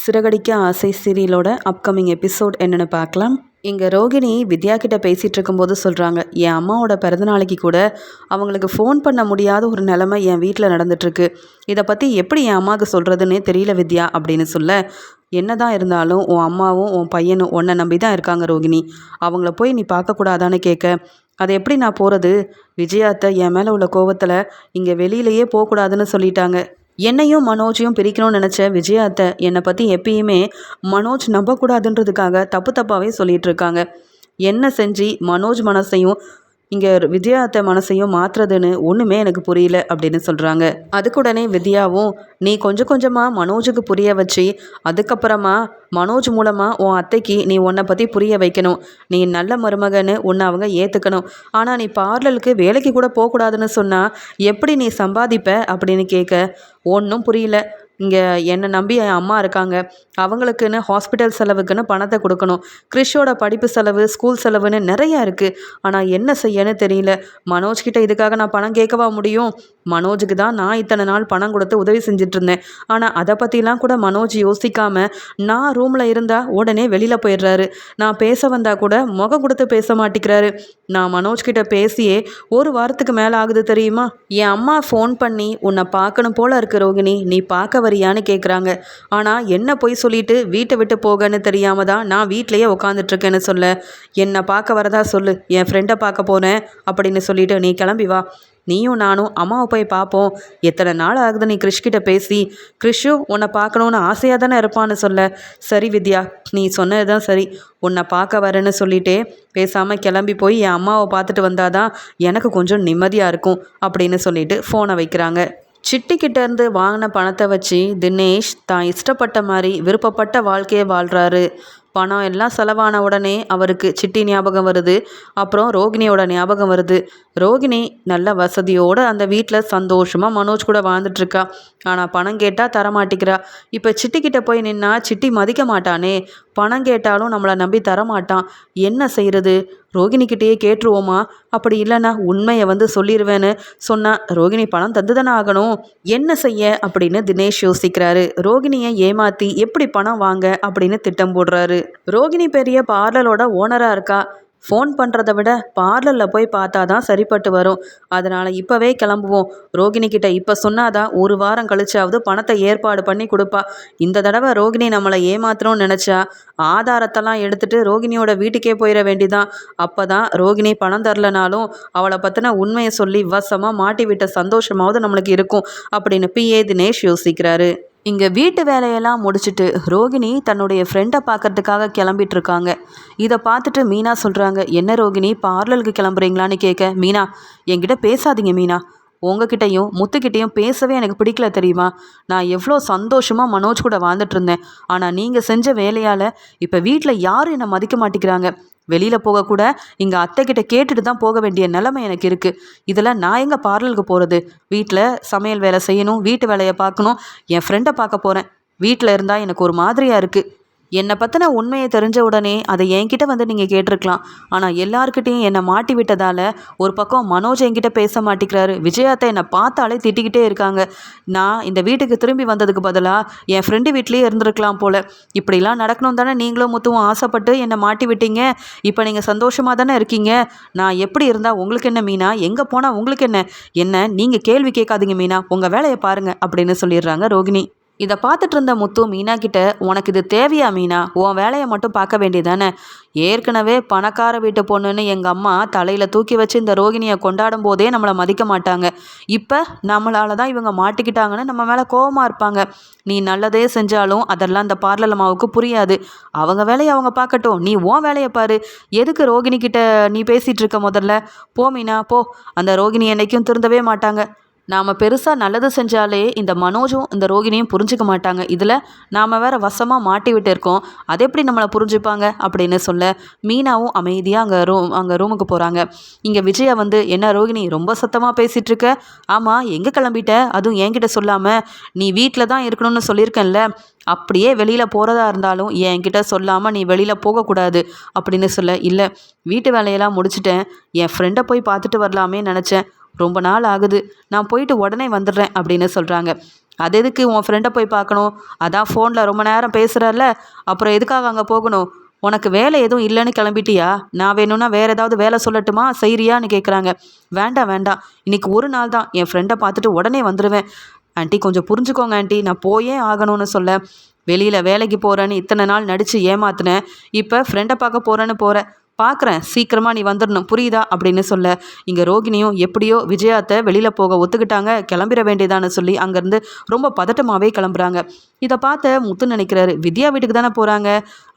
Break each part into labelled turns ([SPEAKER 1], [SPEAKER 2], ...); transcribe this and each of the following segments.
[SPEAKER 1] சிறகடிக்க ஆசை சீரியலோட upcoming episode என்னென்னு பார்க்கலாம். இங்கே ரோகிணி வித்யா கிட்ட பேசிகிட்டு இருக்கும்போது சொல்கிறாங்க என் அம்மாவோட பிறந்தநாளைக்கு கூட அவங்களுக்கு ஃபோன் பண்ண முடியாத ஒரு நிலமை என் வீட்டில் நடந்துட்டுருக்கு. இதை பற்றி எப்படி என் அம்மாவுக்கு சொல்கிறதுன்னே தெரியல வித்யா அப்படின்னு சொல்ல என்ன தான் இருந்தாலும் உன் அம்மாவும் உன் பையனும் உன்னை நம்பி தான் இருக்காங்க ரோகிணி. அவங்கள போய் நீ பார்க்கக்கூடாதான்னு கேட்க. அதை எப்படி நான் போகிறது விஜயாத்தை என் மேலே உள்ள கோவத்தில் இங்கே வெளியிலையே போகக்கூடாதுன்னு சொல்லிட்டாங்க. என்னையும் மனோஜையும் பிரிக்கணும்னு நினச்ச விஜயாத்தை என்னை பற்றி எப்பயுமே மனோஜ் நம்பக்கூடாதுன்றதுக்காக தப்பு தப்பாகவே சொல்லிகிட்டு இருக்காங்க. என்ன செஞ்சு மனோஜ் மனசையும் இங்கே வித்யாத்த மனசையும் மாற்றுறதுன்னு ஒன்றுமே எனக்கு புரியல அப்படின்னு சொல்கிறாங்க அதுக்குடனே வித்யாவும் நீ கொஞ்சம் கொஞ்சமாக மனோஜுக்கு புரிய வச்சு அதுக்கப்புறமா மனோஜ் மூலமாக உன் அத்தைக்கு நீ உன்னை பற்றி புரிய வைக்கணும். நீ நல்ல மருமகன்னு உன்னை அவங்க ஏற்றுக்கணும் ஆனால் நீ பார்லருக்கு வேலைக்கு கூட போகக்கூடாதுன்னு சொன்னால் எப்படி நீ சம்பாதிப்ப? அப்படின்னு கேட்க ஒன்றும் புரியல. இங்கே என்னை நம்பி என் அம்மா இருக்காங்க. அவங்களுக்குன்னு ஹாஸ்பிட்டல் செலவுக்குன்னு பணத்தை கொடுக்கணும். கிறிஷோட படிப்பு செலவு ஸ்கூல் செலவுன்னு நிறையா இருக்குது ஆனால் என்ன செய்யன்னு தெரியல. மனோஜ்கிட்ட இதுக்காக நான் பணம் கேட்கவா முடியும்? மனோஜுக்கு தான் நான் இத்தனை நாள் பணம் கொடுத்து உதவி செஞ்சுட்டு இருந்தேன் ஆனால் அதை பற்றிலாம் கூட மனோஜ் யோசிக்காமல் நான் ரூமில் இருந்தால் உடனே வெளியில் போயிடுறாரு. நான் பேச வந்தால் கூட முகம் கொடுத்து பேச மாட்டேங்கிறாரு நான் மனோஜ்கிட்ட பேசியே ஒரு வாரத்துக்கு மேலே ஆகுது தெரியுமா? என் அம்மா ஃபோன் பண்ணி உன்னை பார்க்கணும் போல இருக்கு ரோகிணி. நீ பார்க்க வரியான்னு கேட்குறாங்க ஆனால் என்ன போய் சொல்லிட்டு வீட்டை விட்டு போகன்னு தெரியாமல் தான் நான் வீட்லேயே உட்காந்துட்ருக்கேன்னு சொல்ல. என்னை பார்க்க வரதா சொல்லு. என் ஃப்ரெண்டை பார்க்க போனேன் அப்படின்னு சொல்லிட்டு நீ கிளம்பி வா. நீயும் நானும் அம்மாவை போய் பார்ப்போம். எத்தனை நாள் ஆகுது நீ கிறிஷ்கிட்ட பேசி? கிறிஷும் உன்னை பார்க்கணுன்னு ஆசையாக தானே இருப்பான்னு சொல்ல. சரி வித்யா நீ சொன்னது தான் சரி. உன்னை பார்க்க வரேன்னு சொல்லிட்டே பேசாமல் கிளம்பி போய் என் அம்மாவை பார்த்துட்டு வந்தாதான் எனக்கு கொஞ்சம் நிம்மதியாக இருக்கும் அப்படின்னு சொல்லிட்டு ஃபோனை வைக்கிறாங்க. சிட்டிக்கிட்டேருந்து வாங்கின பணத்தை வச்சு தினேஷ் தான் இஷ்டப்பட்ட மாதிரி விருப்பப்பட்ட வாழ்க்கையை வாழ்கிறாரு பணம் எல்லாம் செலவான உடனே அவருக்கு சிட்டி ஞாபகம் வருது. அப்புறம் ரோகிணியோட ஞாபகம் வருது. ரோகிணி நல்ல வசதியோடு அந்த வீட்டில் சந்தோஷமாக மனோஜ் கூட வாழ்ந்துட்டுருக்கா. ஆனால் பணம் கேட்டால் தரமாட்டிக்கிறா. இப்போ சிட்டிக்கிட்ட போய் நின்னா சிட்டி மதிக்க மாட்டானே. பணம் கேட்டாலும் நம்மளை நம்பி தரமாட்டான். என்ன செய்கிறது ரோகிணிக்கிட்டேயே கேட்டுருவோமா? அப்படி இல்லைன்னா உண்மையை வந்து சொல்லிடுவேன்னு சொன்னால் ரோகிணி பணம் தந்து தானே ஆகணும். என்ன செய்ய? அப்படின்னு தினேஷ் யோசிக்கிறாரு. ரோகிணியை ஏமாற்றி எப்படி பணம் வாங்க? அப்படின்னு திட்டம் போடுறாரு. ரோகிணி பெரிய பார்லரோட ஓனராக இருக்கா? ஃபோன் பண்ணுறத விட பார்லரில் போய் பார்த்தா தான் சரிப்பட்டு வரும். அதனால் இப்போவே கிளம்புவோம். ரோகிணிக்கிட்ட இப்போ சொன்னாதான் ஒரு வாரம் கழிச்சாவது பணத்தை ஏற்பாடு பண்ணி கொடுப்பா. இந்த தடவை ரோகிணி நம்மளை ஏமாத்தணும்னு நினச்சா ஆதாரத்தெல்லாம் எடுத்துகிட்டு ரோகிணியோட வீட்டுக்கே போயிட வேண்டிதான். அப்போ தான் ரோகிணி பணம் தரலனாலும் அவளை பற்றின உண்மையை சொல்லி வசமாக மாட்டி விட்ட சந்தோஷமாவது நம்மளுக்கு இருக்கும் அப்படின்னு பிஏ தினேஷ் யோசிக்கிறாரு. இங்கே வீட்டு வேலையெல்லாம் முடிச்சுட்டு ரோகிணி தன்னுடைய ஃப்ரெண்டை பார்க்கறதுக்காக கிளம்பிட்டு இருக்காங்க இதை பார்த்துட்டு மீனா சொல்கிறாங்க என்ன ரோகிணி பார்லருக்கு கிளம்புறீங்களான்னு கேட்க மீனா என்கிட்ட பேசாதீங்க மீனா. உங்ககிட்டையும் முத்துக்கிட்டேயும் பேசவே எனக்கு பிடிக்கல தெரியுமா? நான் எவ்வளோ சந்தோஷமாக மனோஜ் கூட வாழ்ந்துட்டு இருந்தேன். ஆனால் நீங்கள் செஞ்ச வேலையால் இப்போ வீட்டில் யாரும் என்னை மதிக்க மாட்டேங்கிறாங்க. வெளியில் போகக்கூட இங்கே அத்தைக்கிட்ட கேட்டுட்டு தான் போக வேண்டிய நிலைமை எனக்கு இருக்குது இதில் நான் எங்கே பார்லருக்கு போகிறது வீட்டில் சமையல் வேலை செய்யணும் வீட்டு வேலையை பார்க்கணும் என் ஃப்ரெண்டை பார்க்க போகிறேன் வீட்டில் இருந்தால் எனக்கு ஒரு மாதிரியாக இருக்குது என்னை பற்றின உண்மையை தெரிஞ்ச உடனே அதை என்கிட்ட வந்து நீங்கள் கேட்டிருக்கலாம். ஆனால் எல்லாருக்கிட்டையும் என்னை மாட்டி விட்டதால் ஒரு பக்கம் மனோஜ் என்கிட்ட பேச மாட்டேங்கிறாரு விஜயாத்தை என்னை பார்த்தாலே திட்டிக்கிட்டே இருக்காங்க. நான் இந்த வீட்டுக்கு திரும்பி வந்ததுக்கு பதிலாக என் ஃப்ரெண்டு வீட்லேயே இருந்திருக்கலாம் போல். இப்படிலாம் நடக்கணும் தானே நீங்களும் முத்துவும் ஆசைப்பட்டு என்னை மாட்டி விட்டீங்க. இப்போ நீங்கள் சந்தோஷமாக தானே இருக்கீங்க. நான் எப்படி இருந்தால் உங்களுக்கு என்ன மீனா? எங்கே போனால் உங்களுக்கு என்ன? என்ன நீங்கள் கேள்வி கேட்காதீங்க மீனா. உங்கள் வேலையை பாருங்கள் அப்படின்னு சொல்லிடுறாங்க ரோகிணி. இதை பார்த்துட்டு இருந்த முத்து மீனா கிட்ட உனக்கு இது தேவையா மீனா? உன் வேலையை மட்டும் பார்க்க வேண்டியதானே ஏற்கனவே பணக்கார வீட்டு பொண்ணுன்னு எங்கள் அம்மா தலையில் தூக்கி வச்சு இந்த ரோகிணியை கொண்டாடும் போதே நம்மளை மதிக்க மாட்டாங்க. இப்போ நம்மளால தான் இவங்க மாட்டிக்கிட்டாங்கன்னு நம்ம மேலே கோபமாக இருப்பாங்க. நீ நல்லதே செஞ்சாலும் அதெல்லாம் அந்த பார்லர் அம்மாவுக்கு புரியாது. அவங்க வேலையை அவங்க பார்க்கட்டும். நீ உன் வேலையை பாரு. எதுக்கு ரோகிணி கிட்ட நீ பேசிகிட்டு இருக்க முதல்ல? போ மீனா போ. அந்த ரோகிணி என்னைக்கும் திருந்தவே மாட்டாங்க. நாம் பெருசாக நல்லது செஞ்சாலே இந்த மனோஜும் இந்த ரோகிணியும் புரிஞ்சுக்க மாட்டாங்க. இதில் நாம் வேற வசமாக மாட்டி விட்டு இருக்கோம் அது எப்படி நம்மளை புரிஞ்சுப்பாங்க அப்படின்னு சொல்ல மீனாவும் அமைதியாக அங்கே ரூம் அங்கே ரூமுக்கு போகிறாங்க இங்கே விஜயா வந்து என்ன ரோகிணி ரொம்ப சத்தமாக பேசிகிட்ருக்க ஆமாம் எங்கே கிளம்பிட்ட? அதுவும் என்கிட்ட சொல்லாமல் நீ வீட்டில் தான் இருக்கணும்னு சொல்லியிருக்கேன்ல. அப்படியே வெளியில் போகிறதா இருந்தாலும் என்கிட்ட சொல்லாமல் நீ வெளியில் போகக்கூடாது அப்படின்னு சொல்ல இல்லை வீட்டு வேலையெல்லாம் முடிச்சுட்டேன். என் ஃப்ரெண்டை போய் பார்த்துட்டு வரலாமே நினச்சேன். ரொம்ப நாள் ஆகுது. நான் போயிட்டு உடனே வந்துடுறேன் அப்படின்னு சொல்கிறாங்க அது எதுக்கு உன் ஃப்ரெண்டை போய் பார்க்கணும்? அதான் ஃபோனில் ரொம்ப நேரம் பேசுகிறல்ல அப்புறம் எதுக்காக அங்கே போகணும்? உனக்கு வேலை எதுவும் இல்லைன்னு கிளம்பிட்டியா? நான் வேணும்னா வேறு ஏதாவது வேலை சொல்லட்டுமா? செய்கிறியான்னு கேட்குறாங்க வேண்டாம் வேண்டாம். இன்னைக்கு ஒரு நாள் தான். என் ஃப்ரெண்டை பார்த்துட்டு உடனே வந்துடுவேன் ஆண்டி கொஞ்சம் புரிஞ்சுக்கோங்க ஆண்டி. நான் போயே ஆகணும்னு சொல்ல. வெளியில் வேலைக்கு போகிறேன்னு இத்தனை நாள் நடித்து ஏமாத்தினேன். இப்போ ஃப்ரெண்டை பார்க்க போகிறேன்னு போகிறேன் பார்க்குறேன். சீக்கிரமாக நீ வந்துடணும் புரியுதா? அப்படின்னு சொல்ல இங்கே ரோகிணியும் எப்படியோ விஜயாத்தை வெளியில் போக ஒத்துக்கிட்டாங்க. கிளம்பிட வேண்டியதான்னு சொல்லி அங்கேருந்து ரொம்ப பதட்டமாகவே கிளம்புறாங்க. இதை பார்த்த முத்து நினைக்கிறாரு வித்யா வீட்டுக்கு தானே போகிறாங்க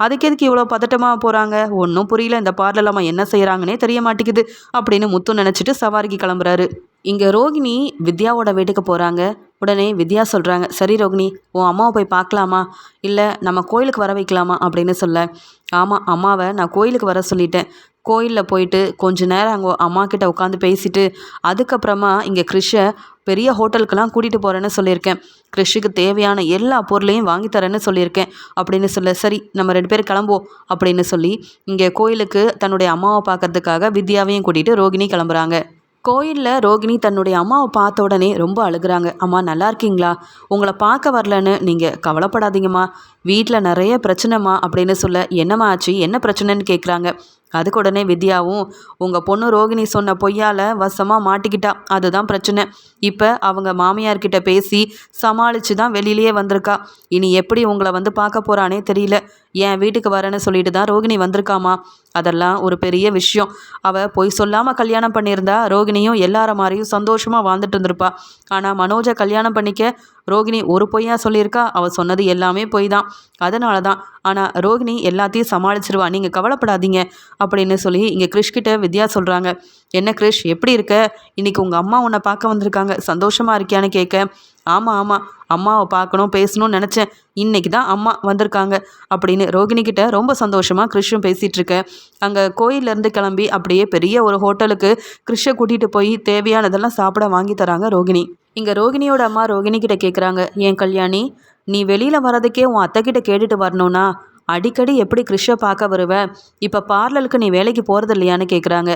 [SPEAKER 1] அதுக்கு எதுக்கு இவ்வளோ பதட்டமாக போகிறாங்க ஒன்றும் புரியல. இந்த பார்லர் அம்மா என்ன செய்கிறாங்கன்னே தெரிய மாட்டேங்குது. அப்படின்னு முத்து நினச்சிட்டு சவாரிக்கு கிளம்புறாரு. இங்கே ரோகிணி வித்யாவோட வீட்டுக்கு போகிறாங்க உடனே வித்யா சொல்கிறாங்க சரி ரோகிணி உன் அம்மாவை போய் பார்க்கலாமா? இல்லை நம்ம கோயிலுக்கு வர வைக்கலாமா? அப்படின்னு சொல்ல. ஆமாம் அம்மாவை நான் கோயிலுக்கு வர சொல்லிட்டேன். கோயிலில் போயிட்டு கொஞ்ச நேரம் அங்கே அம்மா கிட்ட உட்காந்து பேசிட்டு அதுக்கப்புறமா இங்கே கிறிஷை பெரிய ஹோட்டலுக்கெல்லாம் கூட்டிகிட்டு போகிறேன்னு சொல்லியிருக்கேன். கிறிஷுக்கு தேவையான எல்லா பொருளையும் வாங்கி தரேன்னு சொல்லியிருக்கேன். அப்படின்னு சொல்ல. சரி நம்ம ரெண்டு பேரும் கிளம்புவோம் அப்படின்னு சொல்லி இங்கே கோயிலுக்கு தன்னுடைய அம்மாவை பார்க்கறதுக்காக வித்யாவையும் கூட்டிகிட்டு ரோகிணி கிளம்புறாங்க. கோயிலில் ரோகிணி தன்னுடைய அம்மாவை பார்த்த உடனே ரொம்ப அழுகுறாங்க. அம்மா நல்லா இருக்கீங்களா? உங்களை பார்க்க வரலன்னு நீங்கள் கவலைப்படாதீங்கம்மா. வீட்டில் நிறைய பிரச்சனைம்மா அப்படின்னு சொல்ல என்னம்மா ஆச்சு? என்ன பிரச்சனைன்னு கேட்குறாங்க அதுக்கு உடனே வித்யாவும் உங்கள் பொண்ணு ரோகிணி சொன்ன பொய்யால் வசமாக மாட்டிக்கிட்டா. அதுதான் பிரச்சனை. இப்போ அவங்க மாமியார்கிட்ட பேசி சமாளித்து தான் வெளியிலேயே வந்திருக்கா. இனி எப்படி உங்களை வந்து பார்க்க போகிறானே தெரியல. என் வீட்டுக்கு வரேன்னு சொல்லிட்டு தான் ரோகிணி வந்திருக்காமா? அதெல்லாம் ஒரு பெரிய விஷயம். அவள் பொய் சொல்லாமல் கல்யாணம் பண்ணியிருந்தா ரோகிணியும் எல்லார மாதிரியும் சந்தோஷமாக வாழ்ந்துட்டு இருந்திருப்பா. ஆனால் மனோஜை கல்யாணம் பண்ணிக்க ரோகிணி ஒரு பொய்யா சொல்லியிருக்கா? அவள் சொன்னது எல்லாமே பொய் தான். அதனால தான். ஆனால் ரோகிணி எல்லாத்தையும் சமாளிச்சிருவா. நீங்கள் கவலைப்படாதீங்க அப்படின்னு சொல்லி இங்கே கிறிஷ்கிட்ட வித்யா சொல்கிறாங்க என்ன கிறிஷ் எப்படி இருக்க? இன்னைக்கு உங்கள் அம்மா உன்னை பார்க்க வந்திருக்காங்க. சந்தோஷமாக இருக்கியான்னு கேட்க. ஆமாம் ஆமாம் அம்மாவை பார்க்கணும் பேசணும்னு நினச்சேன். இன்னைக்கு தான் அம்மா வந்திருக்காங்க அப்படின்னு ரோகிணிக்கிட்ட ரொம்ப சந்தோஷமாக கிறிஷும் பேசிகிட்டு இருக்க அங்கே கோயிலேருந்து கிளம்பி அப்படியே பெரிய ஒரு ஹோட்டலுக்கு கிறிஷை கூட்டிகிட்டு போய் தேவையானதெல்லாம் சாப்பிட வாங்கி தராங்க ரோகிணி. இங்கே ரோகிணியோட அம்மா ரோகிணி கிட்ட கேட்குறாங்க ஏன் கல்யாணி நீ வெளியில் வரதுக்கே உன் அத்தைக்கிட்ட கேட்டுட்டு வரணும்னா அடிக்கடி எப்படி கிருஷ்ண பார்க்க வருவ? இப்போ பார்லருக்கு நீ வேலைக்கு போகிறது இல்லையான்னு கேட்குறாங்க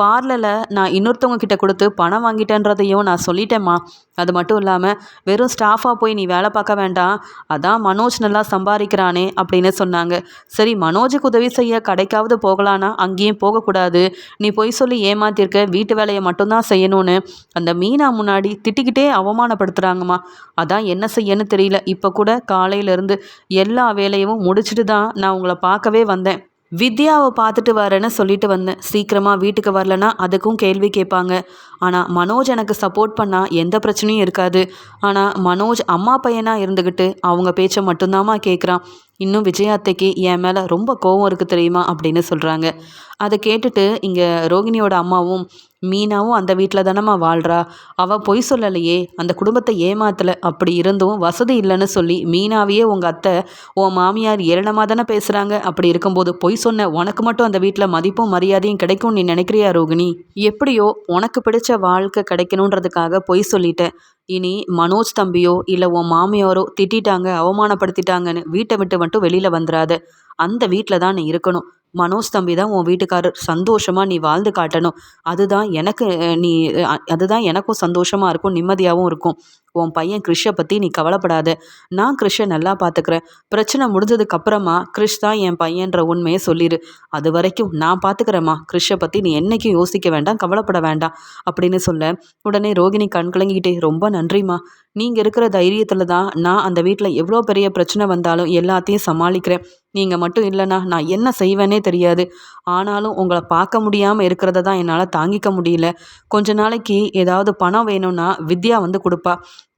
[SPEAKER 1] பார்லரில் நான் இன்னொருத்தவங்க கிட்ட கொடுத்து பணம் வாங்கிட்டேன்றதையும் நான் சொல்லிட்டேம்மா. அது மட்டும் இல்லாமல் வெறும் ஸ்டாஃபாக போய் நீ வேலை பார்க்க வேண்டாம். அதான் மனோஜ் நல்லா சம்பாதிக்கிறானே அப்படின்னு சொன்னாங்க. சரி மனோஜுக்கு உதவி செய்ய கடைக்காவது போகலான்னா அங்கேயும் போகக்கூடாது. நீ பொய் சொல்லி ஏமாத்திருக்க வீட்டு வேலையை மட்டும்தான் செய்யணும்னு. அந்த மீனா முன்னாடி திட்டிக்கிட்டே அவமானப்படுத்துகிறாங்கம்மா அதான் என்ன செய்யன்னு தெரியல. இப்போ கூட காலையிலேருந்து எல்லா வேலையும் முடிச்சுட்டு தான் நான் உங்களை பார்க்கவே வந்தேன். வித்யாவை பார்த்துட்டு வரேன்னு சொல்லிட்டு வந்தேன். சீக்கிரமாக வீட்டுக்கு வரலனா அதுக்கும் கேள்வி கேட்பாங்க. ஆனால் மனோஜ் எனக்கு சப்போர்ட் பண்ணால் எந்த பிரச்சனையும் இருக்காது. ஆனால் மனோஜ் அம்மா பையனாக இருந்துக்கிட்டு அவங்க பேச்சை மட்டும்தாம்மா கேட்குறான் இன்னும் விஜயாத்தைக்கு என் மேலே ரொம்ப கோவம் இருக்குது தெரியுமா அப்படின்னு சொல்கிறாங்க அதை கேட்டுட்டு இங்கே ரோகிணியோட அம்மாவும் மீனாவும் அந்த வீட்டில் தானம்மா வாழ்கிறா அவள் பொய் சொல்லலையே. அந்த குடும்பத்தை ஏமாத்தலை. அப்படி இருந்தும் வசதி இல்லைன்னு சொல்லி மீனாவையே உங்கள் அத்தை உன் மாமியார் ஏளனமாக தானே பேசுகிறாங்க அப்படி இருக்கும்போது பொய் சொன்ன உனக்கு மட்டும் அந்த வீட்டில் மதிப்பும் மரியாதையும் கிடைக்கும் நீ நினைக்கிறியா ரோகிணி? எப்படியோ உனக்கு பிடிச்ச வாழ்க்கை கிடைக்கணுன்றதுக்காக பொய் சொல்லிட்டேன். இனி மனோஜ் தம்பியோ இல்லை உன் மாமியாரோ திட்டிட்டாங்க அவமானப்படுத்திட்டாங்கன்னு வீட்டை விட்டு மட்டும் வெளியில் வந்துடாத அந்த வீட்டில் தான் நீ இருக்கணும். மனோஜ் தம்பி தான் உன் வீட்டுக்காரர் சந்தோஷமாக நீ வாழ்ந்து காட்டணும். அதுதான் எனக்கு நீ அதுதான் எனக்கும் சந்தோஷமாக இருக்கும் நிம்மதியாகவும் இருக்கும். உன் பையன் கிறிஷை பற்றி நீ கவலைப்படாத. நான் கிறிஷை நல்லா பார்த்துக்கிறேன் பிரச்சனை முடிஞ்சதுக்கு அப்புறமா கிறிஷ் தான் என் பையன்ற உண்மையை சொல்லிடு அது வரைக்கும் நான் பார்த்துக்கிறேம்மா கிறிஷை பற்றி நீ என்றைக்கும் யோசிக்க வேண்டாம் கவலைப்பட வேண்டாம். அப்படின்னு சொல்ல உடனே ரோகிணி கண் கலங்கிக்கிட்டே ரொம்ப நன்றிம்மா. நீங்கள் இருக்கிற தைரியத்தில் தான் நான் அந்த வீட்டில் எவ்வளோ பெரிய பிரச்சனை வந்தாலும் எல்லாத்தையும் சமாளிக்கிறேன். நீங்கள் மட்டும் இல்லைனா நான் என்ன செய்வேனே தெரியாது. ஆனாலும் உங்களை பார்க்க முடியாமல் இருக்கிறத தான் என்னால் தாங்கிக்க முடியல. கொஞ்ச நாளைக்கு ஏதாவது பணம் வேணும்னா வித்யா வந்து கொடுப்பா.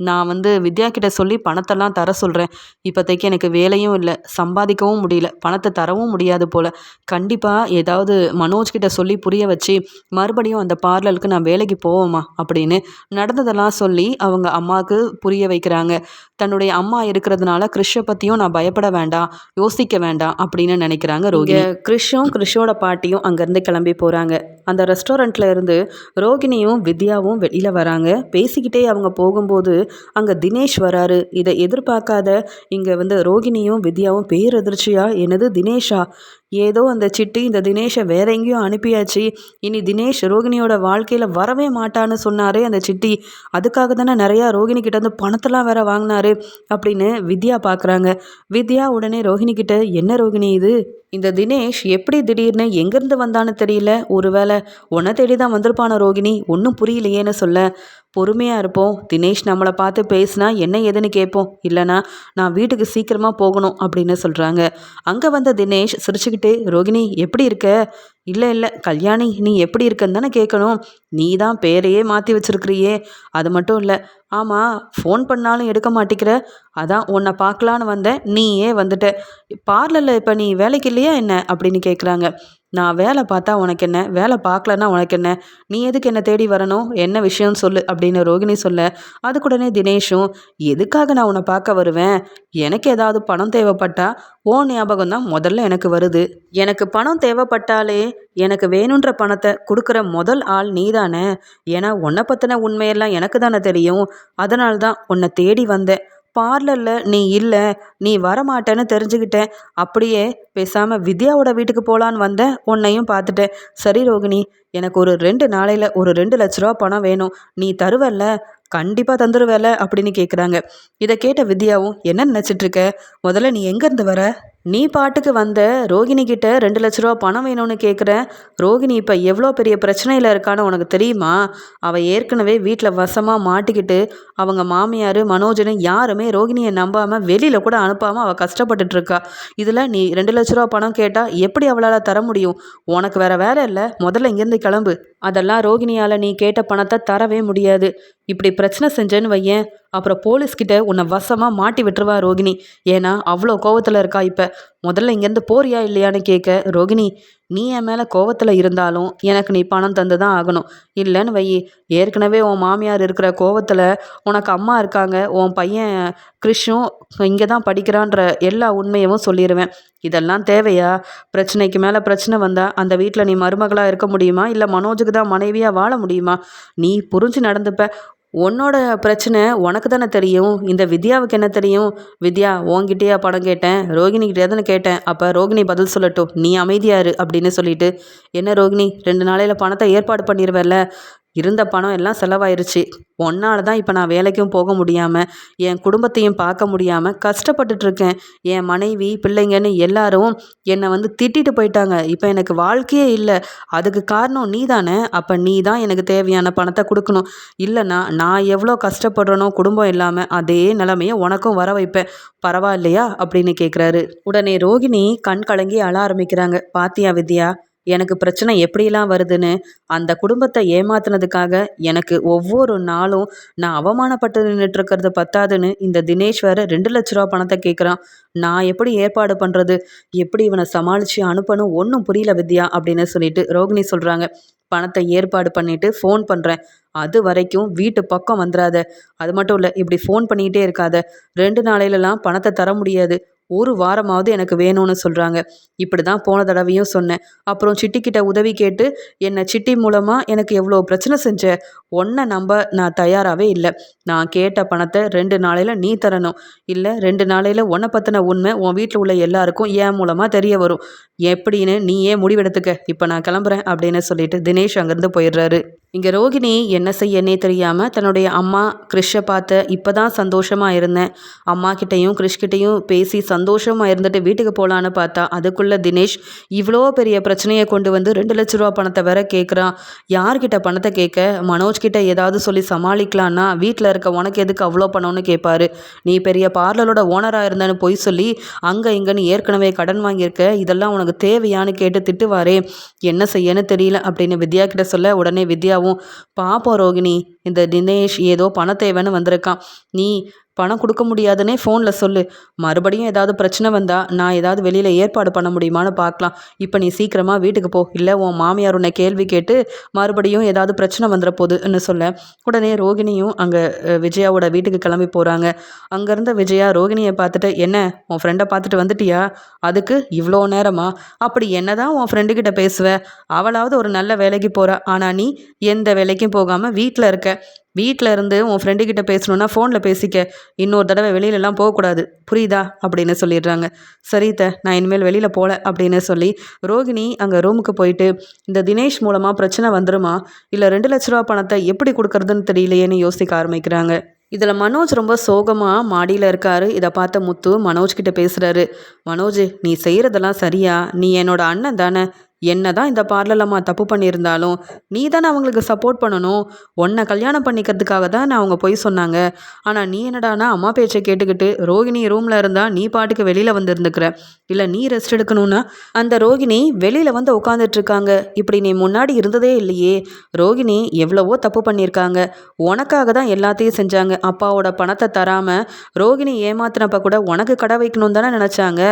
[SPEAKER 1] நான் வந்து வித்யா கிட்ட சொல்லி பணத்தெல்லாம் தர சொல்கிறேன் இப்போதைக்கு எனக்கு வேலையும் இல்லை சம்பாதிக்கவும் முடியல பணத்தை தரவும் முடியாது போல். கண்டிப்பாக ஏதாவது மனோஜ் கிட்ட சொல்லி புரிய வச்சு மறுபடியும் அந்த பார்லருக்கு நான் வேலைக்கு போவோமா அப்படின்னு நடந்ததெல்லாம் சொல்லி அவங்க அம்மாவுக்கு புரிய வைக்கிறாங்க. தன்னுடைய அம்மா இருக்கிறதுனால கிறிஷை பற்றியும் நான் பயப்பட வேண்டாம் யோசிக்க வேண்டாம் அப்படின்னு நினைக்கிறாங்க ரோகிணி. கிறிஷும் கிறிஷோட பாட்டியும் அங்கேருந்து கிளம்பி போகிறாங்க அந்த ரெஸ்டாரண்ட்டில் இருந்து ரோகிணியும் வித்யாவும் வெளியில் வராங்க. பேசிக்கிட்டே அவங்க போகும்போது அங்கே தினேஷ் வராரு. இதை எதிர்பார்க்காத இங்கே வந்து ரோகிணியும் வித்யாவும் பேரதிர்ச்சியாக என்னது தினேஷா? ஏதோ அந்த சிட்டி இந்த தினேஷை வேற எங்கேயும் அனுப்பியாச்சு. இனி தினேஷ் ரோகிணியோட வாழ்க்கையில் வரவே மாட்டான்னு சொன்னாரே அந்த சிட்டி. அதுக்காக தானே நிறையா ரோகிணி கிட்ட இருந்து பணத்தெல்லாம் வேற வாங்கினாரு அப்படின்னு வித்யா பார்க்குறாங்க வித்யா உடனே ரோஹிணி கிட்ட என்ன ரோகிணி இது? இந்த தினேஷ் எப்படி திடீர்னு எங்கேருந்து வந்தான்னு தெரியல. ஒருவேளை உன்னை தேடி தான் வந்திருப்பான ரோகிணி? ஒன்றும் புரியலையேன்னு சொல்ல. பொறுமையாக இருப்போம். தினேஷ் நம்மளை பார்த்து பேசினா என்ன ஏதுன்னு கேட்போம். இல்லைனா நான் வீட்டுக்கு சீக்கிரமாக போகணும் அப்படின்னு சொல்கிறாங்க அங்கே வந்த தினேஷ் சிரிச்சுக்கிட்டு ரோகிணி எப்படி இருக்க? இல்லை இல்லை கல்யாணி நீ எப்படி இருக்கன்னு தானே கேட்கணும். நீ தான் பேரையே மாற்றி வச்சிருக்கிறியே. அது மட்டும் இல்லை. ஆமாம் ஃபோன் பண்ணாலும் எடுக்க மாட்டேங்கிற. அதான் உன்னை பார்க்கலான்னு வந்தேன். நீயே வந்துட்ட. பார்லரில் இப்போ நீ வேலைக்கு இல்லையா என்ன? அப்படின்னு கேட்குறாங்க நான் வேலை பார்த்தா உனக்கு என்ன? வேலை பார்க்கலன்னா உனக்கு என்ன? நீ எதுக்கு என்னை தேடி வரணும்? என்ன விஷயம்னு சொல்லு அப்படின்னு ரோகிணி சொல்ல அதுக்குடனே தினேஷும் எதுக்காக நான் உன்னை பார்க்க வருவேன்? எனக்கு ஏதாவது பணம் தேவைப்பட்டா ஓ ஞாபகம் தான் முதல்ல எனக்கு வருது. எனக்கு பணம் தேவைப்பட்டாலே எனக்கு வேணுன்ற பணத்தை கொடுக்குற முதல் ஆள் நீ தானே ஏன்னா உன்னை பற்றின உண்மையெல்லாம் எனக்கு தானே தெரியும். அதனால்தான் உன்னை தேடி வந்தேன். பார்லரில் நீ இல்லை நீ வரமாட்டேன்னு தெரிஞ்சுக்கிட்டேன். அப்படியே பேசாமல் வித்யாவோட வீட்டுக்கு போகலான்னு வந்தேன். உன்னையும் பார்த்துட்டேன். சரி ரோகிணி எனக்கு ஒரு ரெண்டு நாளையில் ஒரு ரெண்டு லட்ச ரூபா பணம் வேணும். நீ தருவல்ல? கண்டிப்பாக தந்துடுவேல அப்படின்னு கேட்குறாங்க இதை கேட்ட வித்யாவும் என்ன நினச்சிட்ருக்க முதல்ல நீ எங்கேருந்து வர? நீ பாட்டுக்கு வந்த ரோகிணி கிட்ட ரெண்டு லட்ச ரூபா பணம் வேணும்னு கேட்குறேன் ரோகிணி இப்போ எவ்வளோ பெரிய பிரச்சனையில் இருக்கான்னு உனக்கு தெரியுமா? அவள் ஏற்கனவே வீட்டில் வசமாக மாட்டிக்கிட்டு அவங்க மாமியார் மனோஜனு யாருமே ரோகிணியை நம்பாமல் வெளியில் கூட அனுப்பாமல் அவள் கஷ்டப்பட்டுட்டு இருக்கா. இதில் நீ ரெண்டு லட்ச ரூபா பணம் கேட்டால் எப்படி அவளால் தர முடியும்? உனக்கு வேற வேலை இல்லை. முதல்ல இங்கேருந்து கிளம்பு. அதெல்லாம் ரோகிணியால் நீ கேட்ட பணத்தை தரவே முடியாது. இப்படி பிரச்சனை செஞ்சேன்னு வையேன். அப்புறம் போலீஸ்கிட்ட உன்னை வசமாக மாட்டி விட்டுருவா ரோகிணி. ஏன்னா அவ்வளோ கோவத்தில் இருக்கா இப்போ. முதல்ல இங்கேருந்து போறியா இல்லையான்னு கேட்க ரோகிணி நீ என் மேலே கோவத்தில் இருந்தாலும் எனக்கு நீ பணம் தந்து தான் ஆகணும். இல்லைன்னு வை ஏற்கனவே உன் மாமியார் இருக்கிற கோவத்தில் உனக்கு அம்மா இருக்காங்க. உன் பையன் கிறிஷும் இங்கே தான் படிக்கிறான்ற எல்லா உண்மையவும் சொல்லிடுவேன் இதெல்லாம் தேவையா? பிரச்சனைக்கு மேலே பிரச்சனை வந்தால் அந்த வீட்டில் நீ மருமகளாக இருக்க முடியுமா? இல்லை மனோஜுக்கு தான் மனைவியாக வாழ முடியுமா? நீ புரிஞ்சு நடந்துப்ப. உன்னோட பிரச்சனை உனக்கு தானே தெரியும். இந்த வித்யாவுக்கு என்ன தெரியும்? வித்யா உன்கிட்டயா படம் கேட்டேன். ரோகிணிக்கிட்டே தானே கேட்டேன். அப்போ ரோகிணி பதில் சொல்லட்டும். நீ அமைதியாரு அப்படின்னு சொல்லிட்டு என்ன ரோகிணி ரெண்டு நாளையில் பணத்தை ஏற்பாடு பண்ணிடுவேல்ல இருந்த பணம் எல்லாம் செலவாயிருச்சு. ஒன்னால் தான் இப்போ நான் வேலைக்கும் போக முடியாமல் என் குடும்பத்தையும் பார்க்க முடியாமல் கஷ்டப்பட்டுட்ருக்கேன். என் மனைவி பிள்ளைங்கன்னு எல்லாரும் என்னை வந்து திட்டிட்டு போயிட்டாங்க. இப்போ எனக்கு வாழ்க்கையே இல்லை. அதுக்கு காரணம் நீ தானே அப்போ நீ தான் எனக்கு தேவையான பணத்தை கொடுக்கணும். இல்லைன்னா நான் எவ்வளோ கஷ்டப்படுறனோ குடும்பம் இல்லாமல் அதே நிலமையை உனக்கும் வர வைப்பேன். பரவாயில்லையா? அப்படின்னு கேட்குறாரு உடனே ரோகிணி கண் கலங்கி அழ ஆரம்பிக்கிறாங்க. பாத்தியா வித்யா? எனக்கு பிரச்சனை எப்படிலாம் வருதுன்னு அந்த குடும்பத்தை ஏமாத்தினதுக்காக எனக்கு ஒவ்வொரு நாளும் நான் அவமானப்பட்டு நின்றுட்டுருக்கிறது பத்தாதுன்னு இந்த தினேஷ் வேற ரெண்டு லட்ச ரூபா பணத்தை கேட்குறான் நான் எப்படி ஏற்பாடு பண்ணுறது எப்படி இவனை சமாளித்து அனுப்பணும்? ஒன்றும் புரியல வித்யா அப்படின்னு சொல்லிட்டு ரோகிணி சொல்கிறாங்க பணத்தை ஏற்பாடு பண்ணிவிட்டு ஃபோன் பண்ணுறேன் அது வரைக்கும் வீட்டு பக்கம் வந்துடாத அது மட்டும் இல்லை இப்படி ஃபோன் பண்ணிக்கிட்டே இருக்காத. ரெண்டு நாளையிலலாம் பணத்தை தர முடியாது. ஒரு வாரமாவது எனக்கு வேணும்னு சொல்கிறாங்க இப்படி தான் போன தடவையும் சொன்னேன். அப்புறம் சிட்டிக்கிட்ட உதவி கேட்டு என்னை சிட்டி மூலமாக எனக்கு எவ்வளோ பிரச்சனை செஞ்ச? ஒன்றை நம்ப நான் தயாராகவே இல்லை. நான் கேட்ட பணத்தை ரெண்டு நாளையில் நீ தரணும். இல்லை ரெண்டு நாளையில் உன்னை பற்றின உண்மை உன் வீட்டில் உள்ள எல்லாருக்கும் என் மூலமாக தெரிய வரும்? எப்படின்னு நீ ஏன் முடிவெடுத்துக்க. இப்போ நான் கிளம்புறேன் அப்படின்னு சொல்லிட்டு தினேஷ் அங்கேருந்து போயிடுறாரு. இங்கே ரோகிணி என்ன செய்யனே தெரியாமல் தன்னுடைய அம்மா கிறிஷை பார்த்த இப்போ தான் சந்தோஷமாக இருந்தேன். அம்மா கிட்டேயும் கிறிஷ்கிட்டையும் பேசி சந்தோஷமாக இருந்துட்டு வீட்டுக்கு போகலான்னு பார்த்தா அதுக்குள்ளே தினேஷ் இவ்வளோ பெரிய பிரச்சனையை கொண்டு வந்து ரெண்டு லட்ச ரூபா பணத்தை வேற கேட்குறான் யார்கிட்ட பணத்தை கேட்க? மனோஜ் கிட்ட ஏதாவது சொல்லி சமாளிக்கலான்னா வீட்டில் இருக்க உனக்கு எதுக்கு அவ்வளோ பணம்னு கேட்பாரு நீ பெரிய பார்லரோட ஓனராக இருந்தேன்னு பொய் சொல்லி அங்கே இங்கேன்னு ஏற்கனவே கடன் வாங்கியிருக்க இதெல்லாம் உனக்கு தேவையான்னு கேட்டு திட்டுவாரே. என்ன செய்யன்னு தெரியல அப்படின்னு வித்யா கிட்ட சொல்ல உடனே வித்யாவும் பாப்போம் ரோகிணி இந்த தினேஷ் ஏதோ பண தேவைன்னு வந்திருக்கான். நீ பணம் கொடுக்க முடியாதுன்னே ஃபோனில் சொல்லு. மறுபடியும் ஏதாவது பிரச்சனை வந்தால் நான் ஏதாவது வெளியில் ஏற்பாடு பண்ண முடியுமான்னு பார்க்கலாம். இப்போ நீ சீக்கிரமாக வீட்டுக்கு போ. இல்லை உன் மாமியார் உன்னை கேள்வி கேட்டு மறுபடியும் ஏதாவது பிரச்சனை வந்துட போகுதுன்னு சொல்ல. உடனே ரோகிணியும் அங்கே விஜயாவோட வீட்டுக்கு கிளம்பி போகிறாங்க அங்கேருந்த விஜயா ரோகிணியை பார்த்துட்டு என்ன உன் ஃப்ரெண்டை பார்த்துட்டு வந்துட்டியா? அதுக்கு இவ்வளோ நேரமா? அப்படி என்ன தான் உன் ஃப்ரெண்டுக்கிட்ட பேசுவ? அவளாவது ஒரு நல்ல வேலைக்கு போகிற ஆனால் நீ எந்த வேலைக்கும் போகாமல் வீட்டில் இருக்க. வீட்டில் இருந்து உன் ஃப்ரெண்டு கிட்ட பேசணுன்னா ஃபோனில் பேசிக்க. இன்னொரு தடவை வெளியிலலாம் போகக்கூடாது. புரியுதா? அப்படின்னு சொல்லிடுறாங்க. சரித்த நான் இனிமேல் வெளியில் போகல அப்படின்னு சொல்லி ரோகிணி அங்கே ரூமுக்கு போயிட்டு இந்த தினேஷ் மூலமாக பிரச்சனை வந்துருமா? இல்லை ரெண்டு லட்ச ரூபா பணத்தை எப்படி கொடுக்கறதுன்னு தெரியலையேன்னு யோசிக்க ஆரம்பிக்கிறாங்க. இதில் மனோஜ் ரொம்ப சோகமாக மாடியில் இருக்காரு. இதை பார்த்த முத்து மனோஜ் கிட்ட பேசுகிறாரு மனோஜ் நீ செய்கிறதெல்லாம் சரியா? நீ என்னோட அண்ணன் தானே. என்ன தான் இந்த பார்லலம்மா தப்பு பண்ணியிருந்தாலும் நீ தானே அவங்களுக்கு சப்போர்ட் பண்ணணும். உன்னை கல்யாணம் பண்ணிக்கிறதுக்காக தான் நான் அவங்க பொய் சொன்னாங்க. ஆனால் நீ என்னடானா அம்மா பேச்சை கேட்டுக்கிட்டு ரோகிணி ரூமில் இருந்தால் நீ பாட்டுக்கு வெளியில் வந்துருந்துக்கிற. இல்லை நீ ரெஸ்ட் எடுக்கணும்னா அந்த ரோகிணி வெளியில் வந்து உட்காந்துட்ருக்காங்க இப்படி நீ முன்னாடி இருந்ததே இல்லையே. ரோகிணி எவ்வளவோ தப்பு பண்ணியிருக்காங்க. உனக்காக தான் எல்லாத்தையும் செஞ்சாங்க. அப்பாவோட பணத்தை தராமல் ரோகிணி ஏமாத்தினப்ப கூட உனக்கு கடை வைக்கணும் தானே நினச்சாங்க.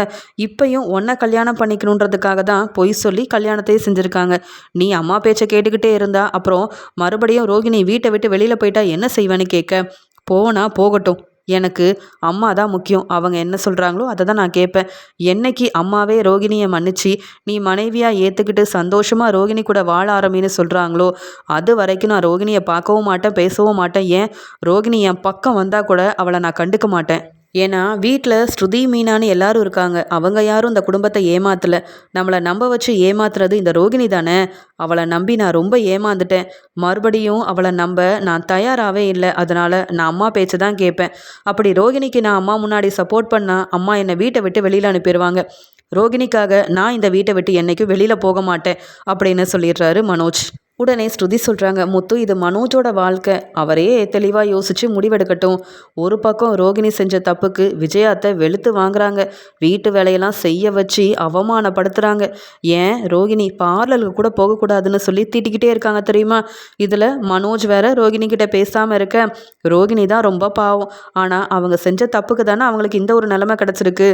[SPEAKER 1] இப்பையும் உன்னை கல்யாணம் பண்ணிக்கணுன்றதுக்காக தான் பொய் சொல்லி கல்யாணத்தையும் செஞ்சுருக்காங்க. நீ அம்மா பேச்சை கேட்டுக்கிட்டே இருந்தா அப்புறம் மறுபடியும் ரோகிணி வீட்டை விட்டு வெளியில் போயிட்டா என்ன செய்வேன்னு கேட்க போனா போகட்டும். எனக்கு அம்மா தான் முக்கியம். அவங்க என்ன சொல்கிறாங்களோ அதை தான் நான் கேட்பேன். என்னைக்கு அம்மாவே ரோகிணியை மன்னிச்சு நீ மனைவியாக ஏற்றுக்கிட்டு சந்தோஷமாக ரோகிணி கூட வாழ ஆரம்பின்னு சொல்கிறாங்களோ அது வரைக்கும் நான் ரோகிணியை பார்க்கவும் மாட்டேன் பேசவும் மாட்டேன். ஏன்? ரோகிணி என் பக்கம் வந்தால் கூட அவளை நான் கண்டுக்க மாட்டேன். ஏன்னா வீட்டில் ஸ்ருதி மீனான்னு எல்லாரும் இருக்காங்க. அவங்க யாரும் இந்த குடும்பத்தை ஏமாத்தலை. நம்மளை நம்ப வச்சு ஏமாத்துறது இந்த ரோகிணி தானே? அவளை நம்பி நான் ரொம்ப ஏமாந்துட்டேன். மறுபடியும் அவளை நம்ப நான் தயாராகவே இல்லை. அதனால் நான் அம்மா பேச்சு தான் கேட்பேன் அப்படி ரோகிணிக்கு நான் அம்மா முன்னாடி சப்போர்ட் பண்ணால் அம்மா என்னை வீட்டை விட்டு வெளியில் அனுப்பிடுவாங்க ரோகிணிக்காக நான் இந்த வீட்டை விட்டு என்றைக்கும் வெளியில் போக மாட்டேன். அப்படின்னு சொல்லிடுறாரு மனோஜ். உடனே ஸ்ருதி சொல்கிறாங்க முத்து இது மனோஜோட வாழ்க்கை. அவரே தெளிவாக யோசித்து முடிவெடுக்கட்டும். ஒரு பக்கம் ரோகிணி செஞ்ச தப்புக்கு விஜயாத்தை வெளுத்து வாங்குறாங்க. வீட்டு வேலையெல்லாம் செய்ய வச்சு அவமானப்படுத்துகிறாங்க ஏன்? ரோகிணி பார்லருக்கு கூட போகக்கூடாதுன்னு சொல்லி திட்டிக்கிட்டே இருக்காங்க தெரியுமா? இதில் மனோஜ் வேற ரோகிணி கிட்ட பேசாமல் இருக்க. ரோகிணி தான் ரொம்ப பாவம். ஆனால் அவங்க செஞ்ச தப்புக்கு தானே அவங்களுக்கு இந்த ஒரு நிலமை கிடச்சிருக்கு.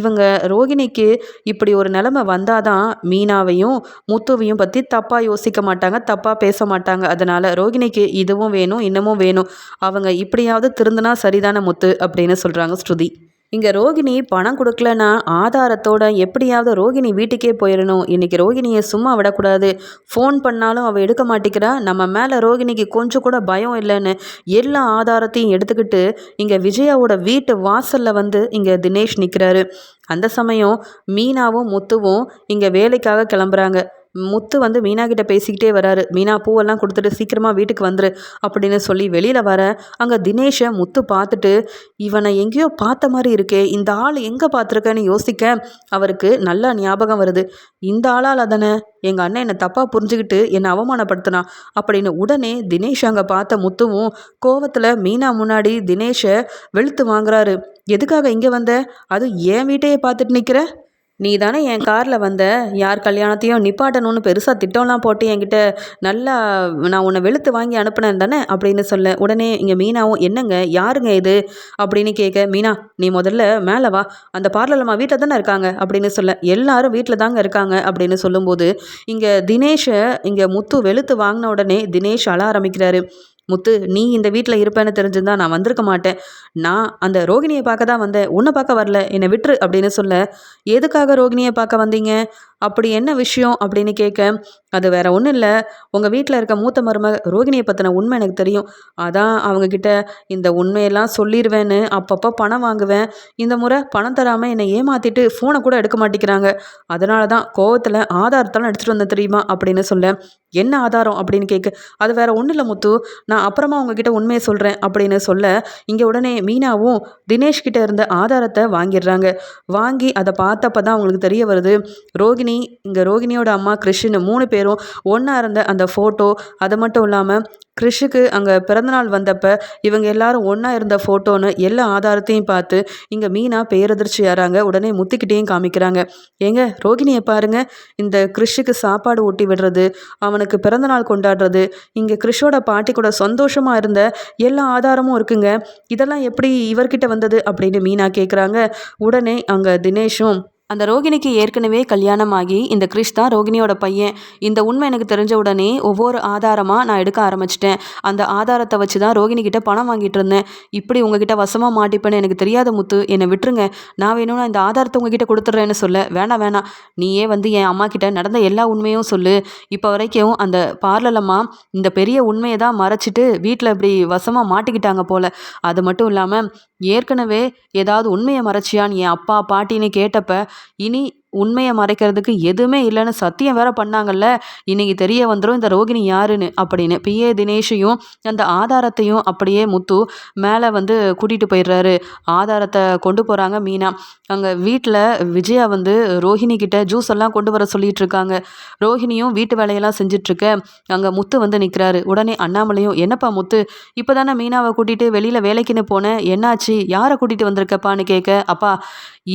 [SPEAKER 1] இவங்க ரோகிணிக்கு இப்படி ஒரு நிலமை வந்தால் தான் மீனாவையும் முத்துவையும் பற்றி தப்பாக யோசிக்க மாட்டாங்க. தப்பாக பேச மாட்டாங்க. அதனால் ரோகிணிக்கு இதுவும் வேணும் இன்னமும் வேணும். அவங்க இப்படியாவது திருந்தினா சரிதான முத்து அப்படின்னு சொல்கிறாங்க ஸ்ருதி. இங்கே ரோகிணி பணம் கொடுக்கலனா ஆதாரத்தோட எப்படியாவது ரோகிணி வீட்டுக்கே போயிடணும் இன்றைக்கி ரோகிணியை சும்மா விடக்கூடாது. ஃபோன் பண்ணாலும் அவள் எடுக்க மாட்டேங்கிறா. நம்ம மேலே ரோகிணிக்கு கொஞ்சம் கூட பயம் இல்லைன்னு எல்லா ஆதாரத்தையும் எடுத்துக்கிட்டு இங்கே விஜயாவோட வீட்டு வாசலில் வந்து இங்கே தினேஷ் நிற்கிறாரு அந்த சமயம் மீனாவும் முத்துவும் இங்கே வேலைக்காக கிளம்புறாங்க. முத்து வந்து மீனா கிட்ட பேசிக்கிட்டே வராரு. மீனா பூவெல்லாம் கொடுத்துட்டு சீக்கிரமாக வீட்டுக்கு வந்துரு அப்படின்னு சொல்லி வெளியில் வர அங்கே தினேஷை முத்து பார்த்துட்டு இவனை எங்கேயோ பார்த்த மாதிரி இருக்கே இந்த ஆள் எங்கே பார்த்துருக்கேன்னு யோசிக்க அவருக்கு நல்லா ஞாபகம் வருது. இந்த ஆளால் தானே எங்கள் அண்ணன் என்னை தப்பாக புரிஞ்சுக்கிட்டு என்னை அவமானப்படுத்தினான் அப்படின்னு உடனே தினேஷ் அங்கே பார்த்த முத்துவும் கோவத்தில் மீனா முன்னாடி தினேஷை வெளுத்து வாங்குறாரு. எதுக்காக இங்கே வந்த? அது என் வீட்டையே பார்த்துட்டு நிற்கிற நீ தானே என் காரில் வந்த? யார் கல்யாணத்தையும் நிப்பாட்டணும்னு பெருசாக திட்டம்லாம் போட்டு என்கிட்ட நல்லா நான் உன்னை வெளுத்து வாங்கி அனுப்புனேன் தானே அப்படின்னு சொல்ல. உடனே இங்கே மீனாவும் என்னங்க? யாருங்க இது? அப்படின்னு கேட்க மீனா நீ முதல்ல மேலே வா. அந்த பார்லர்மா வீட்டில் தானே இருக்காங்க? அப்படின்னு சொல்ல. எல்லாரும் வீட்டில் தாங்க இருக்காங்க அப்படின்னு சொல்லும்போது இங்கே தினேஷை இங்கே முத்து வெளுத்து வாங்கின உடனே தினேஷ் அழ ஆரம்பிக்கிறாரு. முத்து நீ இந்த வீட்டில் இருப்பேன்னு தெரிஞ்சிருந்தா நான் வந்திருக்க மாட்டேன். நான் அந்த ரோகிணியை பார்க்க தான் வந்தேன். உன்னை பார்க்க வரல. என்னை விட்டுரு அப்படின்னு சொல்ல எதுக்காக ரோகிணியை பார்க்க வந்தீங்க? அப்படி என்ன விஷயம் அப்படின்னு கேட்க அது வேற ஒன்றும் இல்லை. உங்கள் வீட்டில் இருக்க மூத்த மருமக ரோகிணியை பற்றின உண்மை எனக்கு தெரியும். அதான் அவங்கக்கிட்ட இந்த உண்மையெல்லாம் சொல்லிடுவேன்னு அப்பப்போ பணம் வாங்குவேன். இந்த முறை பணம் தராமல் என்னை ஏமாற்றிட்டு ஃபோனை கூட எடுக்க மாட்டேங்கிறாங்க. அதனால தான் கோவத்தில் ஆதாரத்தெல்லாம் எடுத்துகிட்டு வந்தேன் தெரியுமா அப்படின்னு சொல்ல என்ன ஆதாரம் அப்படின்னு கேட்க அது வேற ஒன்றும் இல்லை முத்து. நான் அப்புறமா உங்ககிட்ட உண்மையை சொல்கிறேன் அப்படின்னு சொல்ல இங்கே உடனே மீனாவும் தினேஷ்கிட்ட இருந்த ஆதாரத்தை வாங்கிடுறாங்க. வாங்கி அதை பார்த்தப்ப தான் அவங்களுக்கு தெரிய வருது ரோகிணி ரோகிணி இங்கே ரோகிணியோட அம்மா கிருஷ்ணு மூணு பேரும் ஒன்றா இருந்த அந்த ஃபோட்டோ அது மட்டும் இல்லாமல் கிறிஷுக்கு அங்கே பிறந்தநாள் வந்தப்போ இவங்க எல்லாரும் ஒன்றா இருந்த ஃபோட்டோன்னு எல்லா ஆதாரத்தையும் பார்த்து இங்கே மீனா பேரதிர்ச்சி ஆறாங்க உடனே முத்திக்கிட்டேயும் காமிக்கிறாங்க. ஏங்க ரோகிணியை பாருங்க இந்த கிறிஷுக்கு சாப்பாடு ஊட்டி விடுறது அவனுக்கு பிறந்தநாள் கொண்டாடுறது இங்கே கிறிஷோட பாட்டி கூட சந்தோஷமாக இருந்த எல்லா ஆதாரமும் இருக்குங்க இதெல்லாம் எப்படி இவர்கிட்ட வந்தது அப்படின்னு மீனா கேட்குறாங்க உடனே அங்கே தினேஷும் அந்த ரோகிணிக்கு ஏற்கனவே கல்யாணம் ஆகி இந்த கிறிஷ் தான் ரோகிணியோட பையன். இந்த உண்மை எனக்கு தெரிஞ்ச உடனே ஒவ்வொரு ஆதாரமாக நான் எடுக்க ஆரம்பிச்சிட்டேன். அந்த ஆதாரத்தை வச்சு தான் ரோகிணி கிட்ட பணம் வாங்கிட்டு இருந்தேன். இப்படி உங்ககிட்ட வசமாக மாட்டிப்பேன்னு எனக்கு தெரியாத முத்து என்னை விட்டுருங்க. நான் வேணும்னா இந்த ஆதாரத்தை உங்ககிட்ட கொடுத்துட்றேன்னு சொல்ல. வேணாம் வேணாம். நீயே வந்து என் அம்மா கிட்ட நடந்த எல்லா உண்மையும் சொல்லு. இப்போ வரைக்கும் அந்த பார்லலம்மா இந்த பெரிய உண்மையை தான் மறைச்சிட்டு வீட்டில் இப்படி வசமாக மாட்டிக்கிட்டாங்க போல. அது மட்டும் இல்லாமல் ஏற்கனவே ஏதாவது உண்மையை மறைச்சியான்னு என் அப்பா பாட்டின்னு கேட்டப்ப இனி உண்மையை மறைக்கிறதுக்கு எதுவுமே இல்லைன்னு சத்தியம் வேற பண்ணாங்கல்ல. இன்னைக்கு தெரிய வந்துடும் இந்த ரோகிணி யாருன்னு அப்படின்னு. பிஏ தினேஷையும் அந்த ஆதாரத்தையும் அப்படியே முத்து மேலே வந்து கூட்டிகிட்டு போயிடுறாரு. ஆதாரத்தை கொண்டு போகிறாங்க மீனா. அங்கே வீட்டில் விஜயா வந்து ரோஹிணி கிட்ட ஜூஸ் எல்லாம் கொண்டு வர சொல்லிட்டு இருக்காங்க. ரோஹிணியும் வீட்டு வேலையெல்லாம் செஞ்சிட்ருக்க. அங்கே முத்து வந்து நிற்கிறாரு உடனே அண்ணாமலையும் என்னப்பா முத்து இப்போ தானே மீனாவை கூட்டிகிட்டு வெளியில் வேலைக்குன்னு போனேன் என்னாச்சு? யாரை கூட்டிகிட்டு வந்திருக்கப்பான்னு கேட்க அப்பா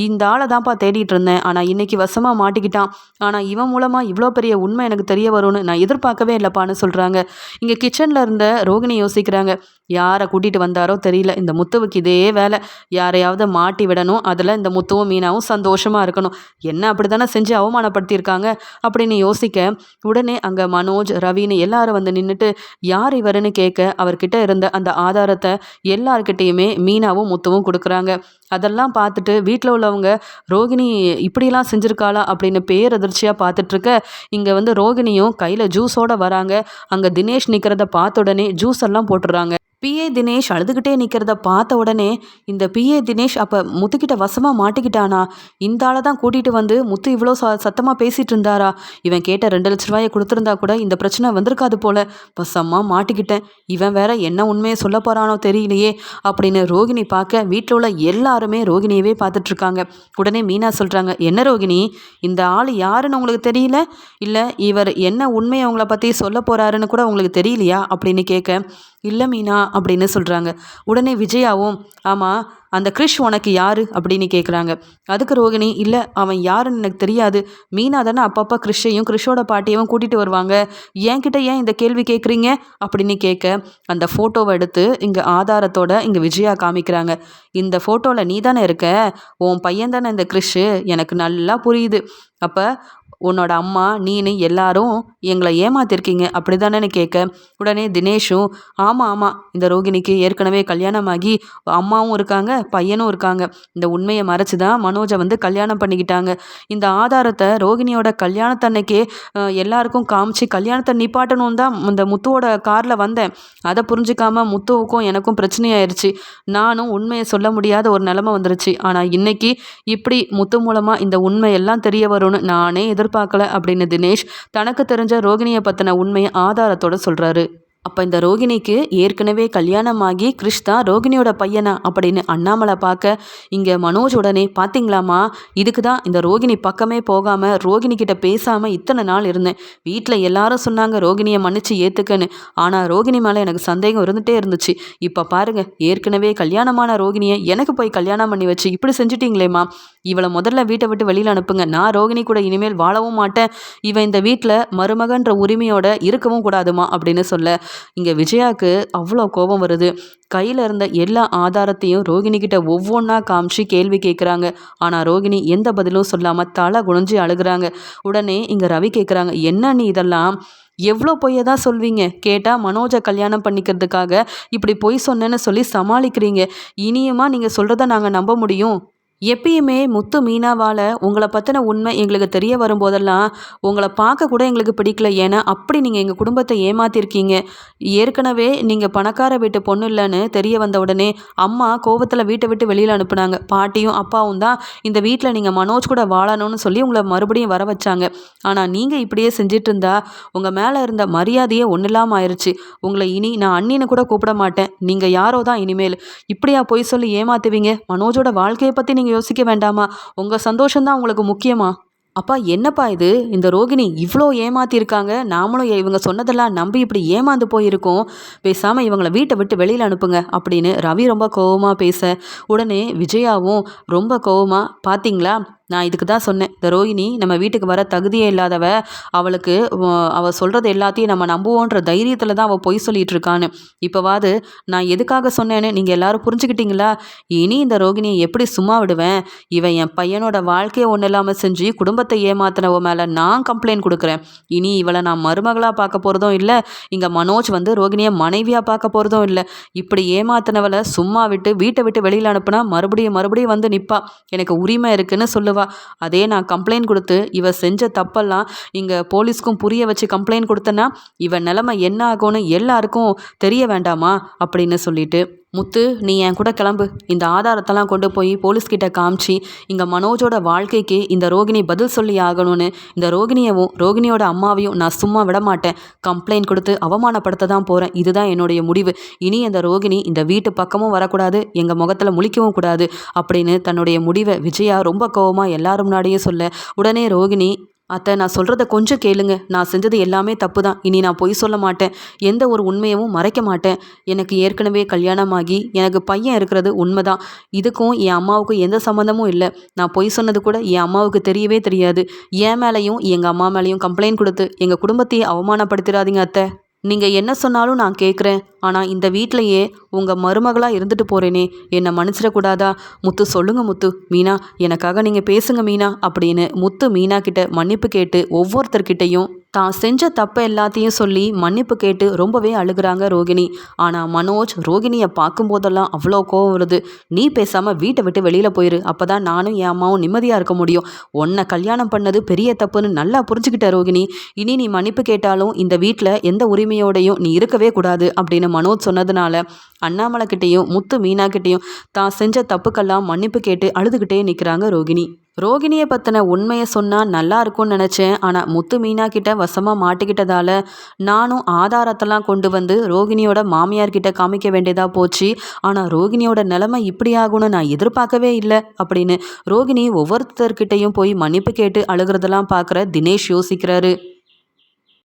[SPEAKER 1] இந்த ஆளை தான்ப்பா தேடிட்டு இருந்தேன். ஆனால் இன்னைக்கு இன்னைக்கு வசமாக மாட்டிக்கிட்டான். ஆனால் இவன் மூலமாக இவ்வளோ பெரிய உண்மை எனக்கு தெரிய வரும்னு நான் எதிர்பார்க்கவே இல்லைப்பான்னு சொல்கிறாங்க இங்கே கிச்சனில் இருந்த ரோகிணி யோசிக்கிறாங்க. யாரை கூட்டிகிட்டு வந்தாரோ தெரியல. இந்த முத்துவுக்கு இதே வேலை. யாரையாவது மாட்டி விடணும். அதில் இந்த முத்துவும் மீனாவும் சந்தோஷமாக இருக்கணும். என்ன அப்படி தானே செஞ்சு அவமானப்படுத்தியிருக்காங்க? அப்படின்னு யோசிக்க உடனே அங்கே மனோஜ் ரவின்னு எல்லாரும் வந்து நின்றுட்டு யார் இவருன்னு கேட்க? அவர்கிட்ட இருந்த அந்த ஆதாரத்தை எல்லார்கிட்டேயுமே மீனாவும் முத்துவும் கொடுக்குறாங்க. அதெல்லாம் பார்த்துட்டு வீட்டில் உள்ளவங்க ரோகிணி இப்படிலாம் செஞ்சுருக்காளா? அப்படின்னு பேரதிர்ச்சியாக பார்த்துட்ருக்க இங்கே வந்து ரோகிணியும் கையில் ஜூஸோடு வராங்க. அங்கே தினேஷ் நிற்கிறத பார்த்த உடனே ஜூஸ் எல்லாம் போட்டுடுறாங்க. பிஏ தினேஷ் அழுதுகிட்டே நிற்கிறத பார்த்த உடனே இந்த பிஏ தினேஷ் அப்போ முத்துக்கிட்ட வசமாக மாட்டிக்கிட்டானா? இந்த ஆளை தான் கூட்டிகிட்டு வந்து முத்து இவ்வளோ ச சத்தமாக பேசிகிட்டு இருந்தாரா? இவன் கேட்ட ரெண்டு லட்ச ரூபாயை கொடுத்துருந்தா கூட இந்த பிரச்சனை வந்திருக்காது போல. வசமாக மாட்டிக்கிட்டேன். இவன் வேற என்ன உண்மையை சொல்ல போகிறானோ தெரியலையே அப்படின்னு ரோகிணி பார்க்க வீட்டில் உள்ள எல்லாருமே ரோகிணியவே பார்த்துட்ருக்காங்க உடனே மீனா சொல்கிறாங்க என்ன ரோகிணி? இந்த ஆள் யாருன்னு உங்களுக்கு தெரியல? இல்லை இவர் என்ன உண்மையை அவங்கள பற்றி சொல்ல போகிறாருன்னு கூட உங்களுக்கு தெரியலையா? அப்படின்னு கேட்க இல்லை மீனா அப்படின்னு சொல்கிறாங்க உடனே விஜயாவும் ஆமாம் அந்த கிறிஷ் உனக்கு யார்? அப்படின்னு கேட்குறாங்க அதுக்கு ரோகிணி இல்லை அவன் யாருன்னு எனக்கு தெரியாது. மீனா தானே அப்பப்போ கிறிஷையும் கிறிஷோட பாட்டியவும் கூட்டிகிட்டு வருவாங்க. என்கிட்ட ஏன் இந்த கேள்வி கேட்குறீங்க அப்படின்னு கேட்க அந்த ஃபோட்டோவை எடுத்து இங்கே ஆதாரத்தோட இங்கே விஜயா காமிக்கிறாங்க. இந்த ஃபோட்டோவில் நீ தானே இருக்க? உன் பையன் தானே இந்த கிறிஷு எனக்கு நல்லா புரியுது. அப்போ உன்னோட அம்மா நீனு எல்லாரும் எங்களை ஏமாத்திருக்கீங்க அப்படி தானேன்னு கேட்க? உடனே தினேஷும் ஆமாம் ஆமாம் இந்த ரோகிணிக்கு ஏற்கனவே கல்யாணமாகி அம்மாவும் இருக்காங்க பையனும் இருக்காங்க. இந்த உண்மையை மறைச்சி தான் மனோஜை வந்து கல்யாணம் பண்ணிக்கிட்டாங்க. இந்த ஆதாரத்தை ரோகிணியோட கல்யாணத்தன்னைக்கே எல்லாருக்கும் காமிச்சு கல்யாணத்தை நிப்பாட்டணும் தான் இந்த முத்துவோட காரில் வந்தேன். அதை புரிஞ்சுக்காம முத்துவுக்கும் எனக்கும் பிரச்சனையாயிருச்சு. நானும் உண்மையை சொல்ல முடியாத ஒரு நிலமை வந்துருச்சு. ஆனால் இன்னைக்கு இப்படி முத்து மூலமாக இந்த உண்மையெல்லாம் தெரிய வரும்னு நானே எதிர்ப்பு எதிர்பார்க்கல அப்படின்னு தினேஷ் தனக்கு தெரிஞ்ச ரோகிணியை பற்றின உண்மையை ஆதாரத்தோட சொல்கிறாரு அப்போ இந்த ரோகிணிக்கு ஏற்கனவே கல்யாணமாகி கிறிஷ் தான் ரோகிணியோட பையனா அப்படின்னு அண்ணாமலை பார்க்க இங்கே மனோஜ் உடனே பார்த்தீங்களாமா இதுக்கு தான் இந்த ரோகிணி பக்கமே போகாமல் ரோகிணி கிட்ட பேசாமல் இத்தனை நாள் இருந்தேன். வீட்டில் எல்லாரும் சொன்னாங்க ரோகிணியை மன்னிச்சு ஏற்றுக்கன்னு ஆனால் ரோகிணி மேலே எனக்கு சந்தேகம் இருந்துகிட்டே இருந்துச்சு. இப்போ பாருங்கள் ஏற்கனவே கல்யாணமான ரோகிணியை எனக்கு போய் கல்யாணம் பண்ணி வச்சு இப்படி செஞ்சுட்டிங்களேம்மா. இவளை முதல்ல வீட்டை விட்டு வெளியில் அனுப்புங்க. நான் ரோகிணி கூட இனிமேல் வாழவும் மாட்டேன். இவன் இந்த வீட்டில் மருமகன்ற உரிமையோட இருக்கவும் கூடாதுமா அப்படின்னு சொல்ல இங்கே விஜயாவுக்கு அவ்வளோ கோபம் வருது. கையில் இருந்த எல்லா ஆதாரத்தையும் ரோகிணி கிட்ட ஒவ்வொன்றா காமிச்சு கேள்வி கேட்குறாங்க ஆனால் ரோகிணி எந்த பதிலும் சொல்லாமல் தலை குனிஞ்சு அழுகுறாங்க. உடனே இங்கே ரவி கேட்குறாங்க என்ன நீ இதெல்லாம்? எவ்வளோ பொய்யை தான் சொல்வீங்க? கேட்டால் மனோஜை கல்யாணம் பண்ணிக்கிறதுக்காக இப்படி பொய் சொன்னேன்னு சொல்லி சமாளிக்கிறீங்க. இனியுமா நீங்கள் சொல்கிறத நாங்கள் நம்ப முடியும்? எப்பயுமே முத்து மீனாவால் உங்களை பற்றின உண்மை எங்களுக்கு தெரிய வரும்போதெல்லாம் உங்களை பார்க்க கூட எங்களுக்கு பிடிக்கல. ஏன்னா அப்படி நீங்கள் எங்கள் குடும்பத்தை ஏமாத்திருக்கீங்க. ஏற்கனவே நீங்கள் பணக்கார வீட்டு பொண்ணு இல்லைன்னு தெரிய வந்த உடனே அம்மா கோவத்தில் வீட்டை விட்டு வெளியில் அனுப்புனாங்க. பாட்டியும் அப்பாவும் தான் இந்த வீட்டில் நீங்கள் மனோஜ் கூட வாழணும்னு சொல்லி உங்களை மறுபடியும் வர வச்சாங்க. ஆனால் நீங்கள் இப்படியே செஞ்சிட்டு இருந்தா உங்கள் மேலே இருந்த மரியாதையே ஒன்றும் இல்லாமல் ஆயிடுச்சு உங்களை இனி நான் அண்ணின்னு கூட கூப்பிட மாட்டேன். நீங்கள் யாரோ தான் இனிமேல். இப்படியா போய் சொல்லி ஏமாத்துவீங்க? மனோஜோட வாழ்க்கையை பற்றி நீங்கள் யோசிக்க வேண்டாமா? உங்கள் சந்தோஷம்தான் உங்களுக்கு முக்கியமா? அப்பா என்னப்பா இது? இந்த ரோகிணி இவ்வளோ ஏமாத்திருக்காங்க. நாமளும் இவங்க சொன்னதெல்லாம் நம்பி இப்படி ஏமாந்து போயிருக்கோம். பேசாமல் இவங்கள வீட்டை விட்டு வெளியில் அனுப்புங்க அப்படின்னு ரவி ரொம்ப கோவமாக பேச உடனே விஜயாவும் ரொம்ப கோவமாக பார்த்தீங்களா நான் இதுக்கு தான் சொன்னேன். இந்த ரோஹிணி நம்ம வீட்டுக்கு வர தகுதியே இல்லாதவ அவளுக்கு அவள் அவ சொல்கிறது எல்லாத்தையும் நம்ம நம்புவோன்ற தைரியத்தில் தான் அவள் பொய் சொல்லிட்டு இருக்கான்னு. இப்போவாது நான் எதுக்காக சொன்னேன்னு நீங்கள் எல்லாரும் புரிஞ்சுக்கிட்டீங்களா? இனி இந்த ரோகிணியை எப்படி சும்மா விடுவேன்? இவன் என் பையனோட வாழ்க்கையை ஒன்றும் இல்லாமல் செஞ்சு குடும்பத்தை ஏமாத்தினவ மேலே நான் கம்ப்ளைண்ட் கொடுக்குறேன். இனி இவளை நான் மருமகளாக பார்க்க போகிறதும் இல்லை. இங்கே மனோஜ் வந்து ரோகிணியை மனைவியாக பார்க்க போகிறதும் இல்லை. இப்படி ஏமாத்தினவளை சும்மா விட்டு வீட்டை விட்டு வெளியில் அனுப்புனா மறுபடியும் மறுபடியும் வந்து நிற்பா எனக்கு உரிமை இருக்குன்னு சொல்லுவா. அதே நான் கம்ப்ளைண்ட் கொடுத்து இவ செஞ்ச தப்பெல்லாம் இங்கே போலீஸ்க்கும் புரிய வச்சு கம்ப்ளைண்ட் கொடுத்தேன்னா இவன் நிலமை என்ன ஆகும்னு எல்லாருக்கும் தெரிய வேண்டாமா? அப்படின்னு சொல்லிட்டு முத்து நீ என் கூட கிளம்பு. இந்த ஆதாரத்தெல்லாம் கொண்டு போய் போலீஸ்கிட்ட காமிச்சு இங்கே மனோஜோட வாழ்க்கைக்கு இந்த ரோகிணி பதில் சொல்லி ஆகணும்னு. இந்த ரோகிணியவும் ரோகிணியோட அம்மாவையும் நான் சும்மா விட மாட்டேன் கம்ப்ளைண்ட் கொடுத்து அவமானப்படுத்த தான் போகிறேன் இதுதான் என்னுடைய முடிவு. இனி இந்த ரோகிணி இந்த வீட்டு பக்கமும் வரக்கூடாது எங்கள் முகத்தில் முழிக்கவும் கூடாது அப்படின்னு தன்னுடைய முடிவை விஜயா ரொம்ப கோவமாக எல்லாரும் முன்னாடியே சொல்ல உடனே ரோகிணி அத்தை நான் சொல்கிறத கொஞ்சம் கேளுங்க. நான் செஞ்சது எல்லாமே தப்பு தான் இனி நான் பொய் சொல்ல மாட்டேன். எந்த ஒரு உண்மையவும் மறைக்க மாட்டேன். எனக்கு ஏற்கனவே கல்யாணமாகி எனக்கு பையன் இருக்கிறது உண்மைதான். இதுக்கும் என் அம்மாவுக்கும் எந்த சம்மந்தமும் இல்லை. நான் பொய் சொன்னது கூட என் அம்மாவுக்கு தெரியவே தெரியாது. என் மேலேயும் எங்கள் அம்மா மேலேயும் கம்ப்ளைண்ட் கொடுத்து எங்கள் குடும்பத்தையே அவமானப்படுத்திடாதீங்க அத்தை. நீங்கள் என்ன சொன்னாலும் நான் கேட்குறேன் ஆனால் இந்த வீட்டிலையே உங்கள் மருமகளாக இருந்துட்டு போகிறேனே என்னை மன்னிச்சிடக்கூடாதா? முத்து சொல்லுங்க முத்து. மீனா எனக்காக நீங்கள் பேசுங்க மீனா அப்படின்னு முத்து மீனா கிட்ட மன்னிப்பு கேட்டு ஒவ்வொருத்தர்கிட்டையும் தான் செஞ்ச தப்பை எல்லாத்தையும் சொல்லி மன்னிப்பு கேட்டு ரொம்பவே அழுகுறாங்க ரோகிணி. ஆனால் மனோஜ் ரோகிணியை பார்க்கும்போதெல்லாம் அவ்வளோ கோவம் வருது. நீ பேசாமல் வீட்டை விட்டு வெளியில் போயிரு. அப்போ தான் நானும் என் அம்மாவும் நிம்மதியாக இருக்க முடியும். உன்னை கல்யாணம் பண்ணது பெரிய தப்புன்னு நல்லா புரிஞ்சுக்கிட்ட ரோகிணி. இனி நீ மன்னிப்பு கேட்டாலும் இந்த வீட்டில் எந்த உரிமையோடையும் நீ இருக்கவே கூடாது அப்படின்னு மனோஜ் சொன்னதுனால அண்ணாமலை கிட்டேயும் முத்து மீனா கிட்டேயும் தான் செஞ்ச தப்புக்கெல்லாம் மன்னிப்பு கேட்டு அழுதுகிட்டே நிற்கிறாங்க ரோகிணி. ரோகிணியை பற்றின உண்மையை சொன்னால் நல்லா இருக்கும்னு நினச்சேன். ஆனால் முத்து மீனா கிட்ட வசமாக மாட்டிக்கிட்டதால நானும் ஆதாரத்தெல்லாம் கொண்டு வந்து ரோகிணியோட மாமியார் கிட்ட காமிக்க வேண்டியதாக போச்சு. ஆனால் ரோகிணியோட நிலைமை இப்படி ஆகும்னு நான் எதிர்பார்க்கவே இல்லை அப்படின்னு ரோகிணி ஒவ்வொருத்தர்கிட்டையும் போய் மன்னிப்பு கேட்டு அழுகிறதெல்லாம் பார்க்குற தினேஷ் யோசிக்கிறாரு.